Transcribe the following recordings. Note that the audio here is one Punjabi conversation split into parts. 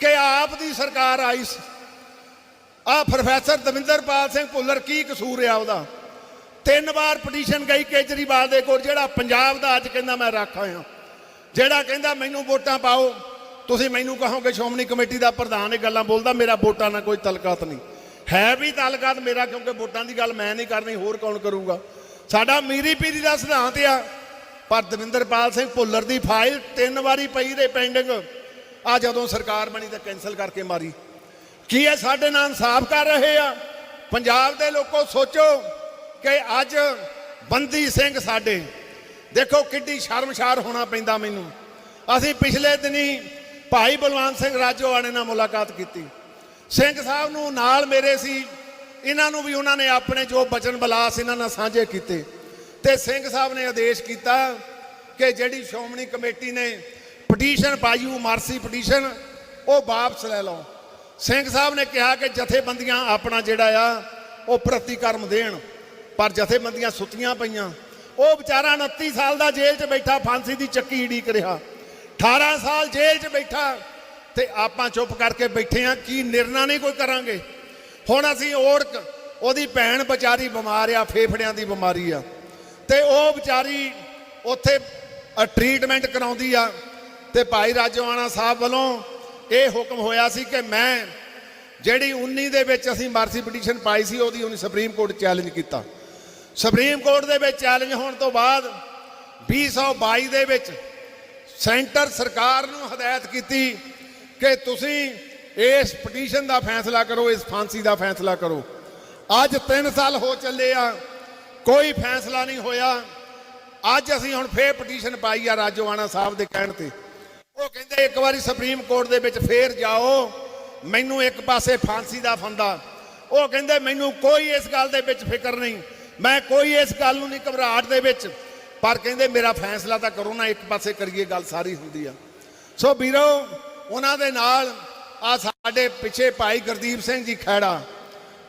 ਕਿ ਆਪ ਦੀ ਸਰਕਾਰ ਆਈ ਸੀ। ਆ ਪ੍ਰੋਫੈਸਰ ਦਵਿੰਦਰਪਾਲ ਸਿੰਘ ਭੁੱਲਰ ਕੀ ਕਸੂਰ ਆ ਉਹਦਾ? ਤਿੰਨ ਵਾਰ ਪਟੀਸ਼ਨ ਗਈ ਕੇਜਰੀਵਾਲ ਦੇ ਕੋਲ, ਜਿਹੜਾ ਪੰਜਾਬ ਦਾ ਅੱਜ ਕਹਿੰਦਾ ਮੈਂ ਰੱਖ ਆਇਆ। ਜਿਹੜਾ ਕਹਿੰਦਾ ਮੈਨੂੰ ਵੋਟਾਂ ਪਾਓ, ਤੁਸੀਂ ਮੈਨੂੰ ਕਹੋਗੇ ਸ਼੍ਰੋਮਣੀ ਕਮੇਟੀ ਦਾ ਪ੍ਰਧਾਨ ਇਹ ਗੱਲਾਂ ਬੋਲਦਾ, ਮੇਰਾ ਵੋਟਾਂ ਨਾਲ ਕੋਈ ਤਲਕਾਤ ਨਹੀਂ। ਹੈ ਵੀ ਤਲਕਾਤ ਮੇਰਾ, ਕਿਉਂਕਿ ਵੋਟਾਂ ਦੀ ਗੱਲ ਮੈਂ ਨਹੀਂ ਕਰਨੀ, ਹੋਰ ਕੌਣ ਕਰੂਗਾ? ਸਾਡਾ ਮੀਰੀ ਪੀਰੀ ਦਾ ਸਿਧਾਂਤ ਆ, ਪਰ ਦਵਿੰਦਰਪਾਲ ਸਿੰਘ ਭੁੱਲਰ ਦੀ ਫਾਈਲ ਤਿੰਨ ਵਾਰੀ ਪਈ ਦੇ ਪੈਂਡਿੰਗ। ਆ ਜਦੋਂ ਸਰਕਾਰ ਬਣੀ ਤਾਂ ਕੈਨਸਲ ਕਰਕੇ ਮਾਰੀ। ਕੀ ਇਹ ਸਾਡੇ ਨਾਲ ਇਨਸਾਫ ਕਰ ਰਹੇ ਆ? ਪੰਜਾਬ ਦੇ ਲੋਕੋ ਸੋਚੋ ਕਿ ਅੱਜ ਬੰਦੀ ਸਿੰਘ ਸਾਡੇ। ਦੇਖੋ ਕਿੱਡੀ ਸ਼ਰਮਸ਼ਾਰ ਹੋਣਾ ਪੈਂਦਾ ਮੈਨੂੰ। ਅਸੀਂ ਪਿਛਲੇ ਦਿਨੀ ਭਾਈ ਬਲਵੰਤ ਸਿੰਘ ਰਾਜੋਆਣੇ ਨਾਲ ਮੁਲਾਕਾਤ ਕੀਤੀ। ਸਿੰਘ ਸਾਹਿਬ ਨੂੰ ਨਾਲ ਮੇਰੇ ਸੀ। ਇਹਨਾਂ ਨੂੰ ਵੀ ਉਹਨਾਂ ਨੇ ਆਪਣੇ ਜੋ ਬਚਨ ਬਲਾਸ ਇਹਨਾਂ ਨਾਲ ਸਾਂਝੇ ਕੀਤੇ। ਤੇ ਸਿੰਘ ਸਾਹਿਬ ਨੇ ਆਦੇਸ਼ ਕੀਤਾ ਕਿ ਜਿਹੜੀ ਸ਼੍ਰੋਮਣੀ ਕਮੇਟੀ ਨੇ ਪਟੀਸ਼ਨ ਪਾਈਓ ਮਾਰਸੀ ਪਟੀਸ਼ਨ, ਉਹ ਵਾਪਸ ਲੈ ਲਓ। ਸਿੰਘ ਸਾਹਿਬ ਨੇ ਕਿਹਾ ਕਿ ਜਥੇਬੰਦੀਆਂ ਆਪਣਾ ਜਿਹੜਾ ਆ, ਉਹ ਪ੍ਰਤੀਕਰਮ ਦੇਣ, ਪਰ ਜਥੇਬੰਦੀਆਂ ਸੁੱਤੀਆਂ ਪਈਆਂ। ਉਹ ਵਿਚਾਰਾ 29 ਸਾਲ ਦਾ ਜੇਲ੍ਹ 'ਚ ਬੈਠਾ, ਫਾਂਸੀ ਦੀ ਚੱਕੀ ਈੜੀ ਰਿਹਾ। 18 ਸਾਲ ਜੇਲ੍ਹ 'ਚ ਬੈਠਾ, ਤੇ ਆਪਾਂ ਚੁੱਪ ਕਰਕੇ ਬੈਠੇ ਆ, ਕੀ ਨਿਰਣਾ ਨਹੀਂ ਕੋਈ ਕਰਾਂਗੇ? ਹੁਣ ਅਸੀਂ ਔੜ ਉਹਦੀ ਭੈਣ ਵਿਚਾਰੀ ਬਿਮਾਰ ਆ, ਫੇਫੜਿਆਂ ਦੀ ਬਿਮਾਰੀ ਆ। ਤੇ ਉਹ ਵਿਚਾਰੀ ਉੱਥੇ ਟ੍ਰੀਟਮੈਂਟ ਕਰਾਉਂਦੀ ਆ। ਤੇ ਭਾਈ ਰਾਜੋਆਣਾ ਸਾਹਿਬ ਵੱਲੋਂ ਇਹ ਹੁਕਮ ਹੋਇਆ ਸੀ ਕਿ ਮੈਂ ਜਿਹੜੀ 19 ਦੇ ਵਿੱਚ ਅਸੀਂ ਮਾਰਸੀ ਪਟੀਸ਼ਨ ਪਾਈ ਸੀ, ਉਹਦੀ ਉਹਨੇ ਸੁਪਰੀਮ ਕੋਰਟ ਚੈਲੰਜ ਕੀਤਾ। ਸੁਪਰੀਮ ਕੋਰਟ ਦੇ ਵਿੱਚ ਚੈਲੰਜ ਹੋਣ ਤੋਂ ਬਾਅਦ 2022 ਦੇ ਵਿੱਚ ਸੈਂਟਰ ਸਰਕਾਰ ਨੂੰ ਹਦਾਇਤ ਕੀਤੀ ਕਿ ਤੁਸੀਂ ਇਸ ਪਟੀਸ਼ਨ ਦਾ ਫੈਸਲਾ ਕਰੋ, ਇਸ ਫਾਂਸੀ ਦਾ ਫੈਸਲਾ ਕਰੋ। ਅੱਜ 3 ਸਾਲ ਹੋ ਚੱਲੇ ਆ, ਕੋਈ ਫੈਸਲਾ ਨਹੀਂ ਹੋਇਆ। ਅੱਜ ਅਸੀਂ ਹੁਣ ਫੇਰ ਪਟੀਸ਼ਨ ਪਾਈ ਆ ਰਾਜੋਆਣਾ ਸਾਹਿਬ ਦੇ ਕਹਿਣ ਤੇ। ਉਹ ਕਹਿੰਦੇ ਇੱਕ ਵਾਰੀ ਸੁਪਰੀਮ ਕੋਰਟ ਦੇ ਵਿੱਚ ਫੇਰ ਜਾਓ, ਮੈਨੂੰ ਇੱਕ ਪਾਸੇ ਫਾਂਸੀ ਦਾ ਫੰਦਾ। ਉਹ ਕਹਿੰਦੇ ਮੈਨੂੰ ਕੋਈ ਇਸ ਗੱਲ ਦੇ ਵਿੱਚ ਫਿਕਰ ਨਹੀਂ, ਮੈਂ ਕੋਈ ਇਸ ਗੱਲ ਨੂੰ ਨਹੀਂ ਘਬਰਾਹਟ ਦੇ ਵਿੱਚ। ਪਰ ਕਹਿੰਦੇ ਮੇਰਾ ਫੈਸਲਾ ਤਾਂ ਕਰੋ ਨਾ, ਇੱਕ ਪਾਸੇ ਕਰੀਏ ਗੱਲ ਸਾਰੀ ਹੁੰਦੀ ਆ। ਸੋ ਵੀਰੋ, ਉਹਨਾਂ ਦੇ ਨਾਲ ਆ ਸਾਡੇ ਪਿੱਛੇ ਭਾਈ ਗੁਰਦੀਪ ਸਿੰਘ ਜੀ ਖੈੜਾ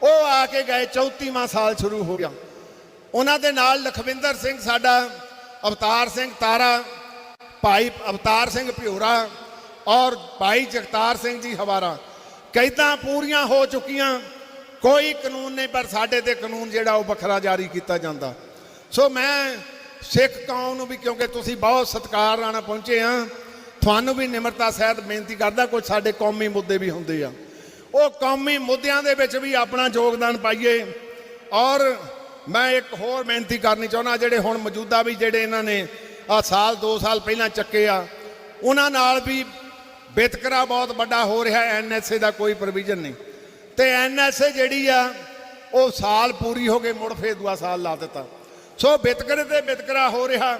ਉਹ ਆ ਕੇ ਗਏ 34ਵਾਂ ਸਾਲ ਸ਼ੁਰੂ ਹੋ ਗਿਆ। ਉਹਨਾਂ ਦੇ ਨਾਲ ਲਖਵਿੰਦਰ ਸਿੰਘ, ਸਾਡਾ ਅਵਤਾਰ ਸਿੰਘ ਤਾਰਾ ਭਾਈ ਅਵਤਾਰ ਸਿੰਘ ਭਿਉਰਾ ਔਰ ਭਾਈ ਜਗਤਾਰ ਸਿੰਘ ਜੀ ਹਵਾਰਾ, ਕੈਦਾਂ ਪੂਰੀਆਂ ਹੋ ਚੁੱਕੀਆਂ? ਕੋਈ ਕਾਨੂੰਨ ਨਹੀਂ, ਪਰ ਸਾਡੇ ਤੇ ਕਾਨੂੰਨ ਜਿਹੜਾ ਉਹ ਵੱਖਰਾ ਜਾਰੀ ਕੀਤਾ ਜਾਂਦਾ। ਸੋ ਮੈਂ ਸਿੱਖ ਕੌਮ ਨੂੰ ਵੀ, ਕਿਉਂਕਿ ਤੁਸੀਂ ਬਹੁਤ ਸਤਿਕਾਰ ਨਾਲ ਪਹੁੰਚੇ ਆ, ਤੁਹਾਨੂੰ ਵੀ ਨਿਮਰਤਾ ਸਹਿਤ ਬੇਨਤੀ ਕਰਦਾ, ਕੁਝ ਸਾਡੇ ਕੌਮੀ ਮੁੱਦੇ ਵੀ ਹੁੰਦੇ ਆ। ਉਹ ਕੌਮੀ ਮੁੱਦਿਆਂ ਦੇ ਵਿੱਚ ਵੀ ਆਪਣਾ ਯੋਗਦਾਨ ਪਾਈਏ। ਔਰ ਮੈਂ ਇੱਕ ਹੋਰ ਬੇਨਤੀ ਕਰਨੀ ਚਾਹੁੰਦਾ, ਜਿਹੜੇ ਹੁਣ ਮੌਜੂਦਾ ਵੀ ਜਿਹੜੇ ਇਹਨਾਂ ਨੇ ਆ ਸਾਲ 2 ਸਾਲ ਪਹਿਲਾਂ ਚੱਕੇ ਆ। ਉਹਨਾਂ ਨਾਲ ਵੀ ਵਿਤਕਰਾ ਬਹੁਤ ਵੱਡਾ ਹੋ ਰਿਹਾ ਐਨਐਸਏ ਦਾ ਕੋਈ ਪ੍ਰੋਵੀਜ਼ਨ ਨਹੀਂ। ਤੇ ਐਨਐਸਏ ਜਿਹੜੀ ਆ, ਉਹ ਸਾਲ ਪੂਰੀ ਹੋ ਗਏ, ਮੁੜ ਫੇਰ ਦੂਆ ਸਾਲ ਲਾ ਦਿੱਤਾ। ਸੋ ਵਿਤਕਰੇ ਤੇ ਵਿਤਕਰਾ ਹੋ ਰਿਹਾ।